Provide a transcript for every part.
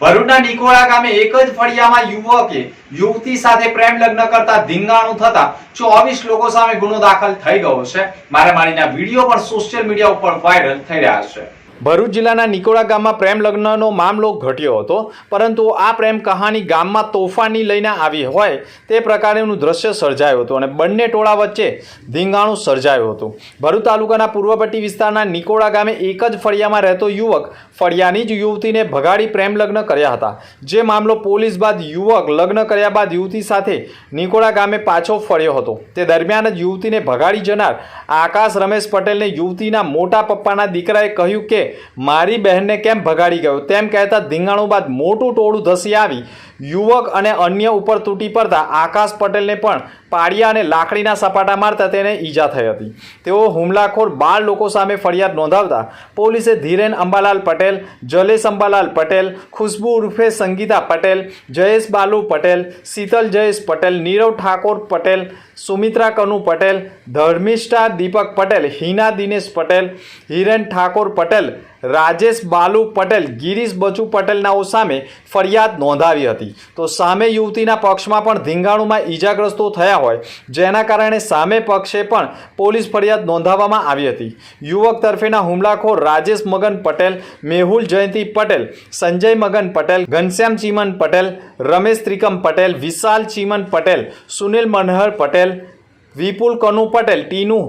ભરૂચના નિકોળા ગામે એક જ ફળિયામાં યુવકે યુવતી સાથે પ્રેમ લગ્ન કરતા ધીંગાણું થતા ચોવીસ લોકો સામે ગુનો દાખલ થઈ ગયો છે. મારામારીના વીડિયો પણ સોશિયલ મીડિયા ઉપર વાયરલ થઈ રહ્યા છે. ભરૂચ જિલ્લાના નિકોળા ગામમાં પ્રેમ લગ્નનો મામલો ઘટ્યો હતો, પરંતુ આ પ્રેમ કહાની ગામમાં તોફાની લઈને આવી હોય તે પ્રકારનું દ્રશ્ય સર્જાયું હતું અને બંને ટોળા વચ્ચે ધીંગાણું સર્જાયું હતું. ભરૂચ તાલુકાના પૂર્વપટ્ટી વિસ્તારના નિકોળા ગામે એક જ ફળિયામાં રહેતો યુવક ફળિયાની જ યુવતીને ભગાડી પ્રેમ લગ્ન કર્યા હતા. જે મામલો પોલીસ બાદ યુવક લગ્ન કર્યા બાદ યુવતી સાથે નિકોળા ગામે પાછો ફર્યો હતો. તે દરમિયાન જ યુવતીને ભગાડી જનાર આકાશ રમેશ પટેલને યુવતીના મોટા પપ્પાના દીકરાએ કહ્યું કે મારી બહેનને કેમ ભગાડી ગયો? તેમ કહેતા ધીંગાણું બાદ મોટું ટોળું ધસી આવી. યુવક અને અન્ય ઉપર તૂટી પડતા આકાશ પટેલને પણ પાડિયા અને લાકડીના સપાટા મારતા તેને ઈજા થઈ હતી. તેઓ હુમલાખોર બાર લોકો સામે ફરિયાદ નોંધાવતા પોલીસે ધીરેન અંબાલાલ પટેલ, જલેશ અંબાલાલ પટેલ, ખુશ્બુ ઉર્ફે સંગીતા પટેલ, જયેશ બાલુ પટેલ, શીતલ જયેશ પટેલ, નીરવ ઠાકોર પટેલ, સુમિત્રા કનુ પટેલ, ધર્મિષ્ઠા દીપક પટેલ, હિના દિનેશ પટેલ, હિરેન ઠાકોર પટેલ રાજેશ બાલુ પટેલ, ગિરીશ બચુ પટેલનાઓ સામે ફરિયાદ નોંધાવી હતી. તો સામે યુવતીના પક્ષમાં પણ ધીંગાણુમાં ઈજાગ્રસ્તો થયા હોય, જેના કારણે સામે પક્ષે પણ પોલીસ ફરિયાદ નોંધાવવામાં આવી હતી. યુવક તરફેના હુમલાખોર રાજેશ મગન પટેલ, મેહુલ જયંતિ પટેલ, સંજય મગન પટેલ, ઘનશ્યામ ચીમન પટેલ, રમેશ ત્રિકમ પટેલ, વિશાલ ચીમન પટેલ, સુનિલ મનહર પટેલ, વિપુલ કનુ પટેલ, ટીનુ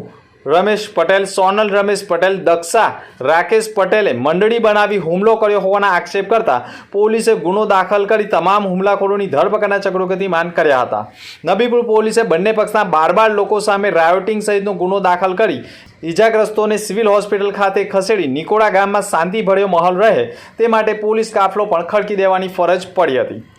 રમેશ પટેલ, સોનલ રમેશ પટેલ, દક્ષા રાકેશ પટેલે મંડળી બનાવી હુમલો કર્યો હોવાના આક્ષેપ કરતા પોલીસે ગુનો દાખલ કરી તમામ હુમલાખોરોની ધરપકડના ચક્રો માન કર્યા હતા. નબીપુર પોલીસે બંને પક્ષના બાર બાર લોકો સામે રાયોટિંગ સહિતનો ગુનો દાખલ કરી ઈજાગ્રસ્તોને સિવિલ હોસ્પિટલ ખાતે ખસેડી નિકોડા ગામમાં શાંતિભર્યો માહોલ રહે તે માટે પોલીસ કાફલો પણ ખડકી દેવાની ફરજ પડી હતી.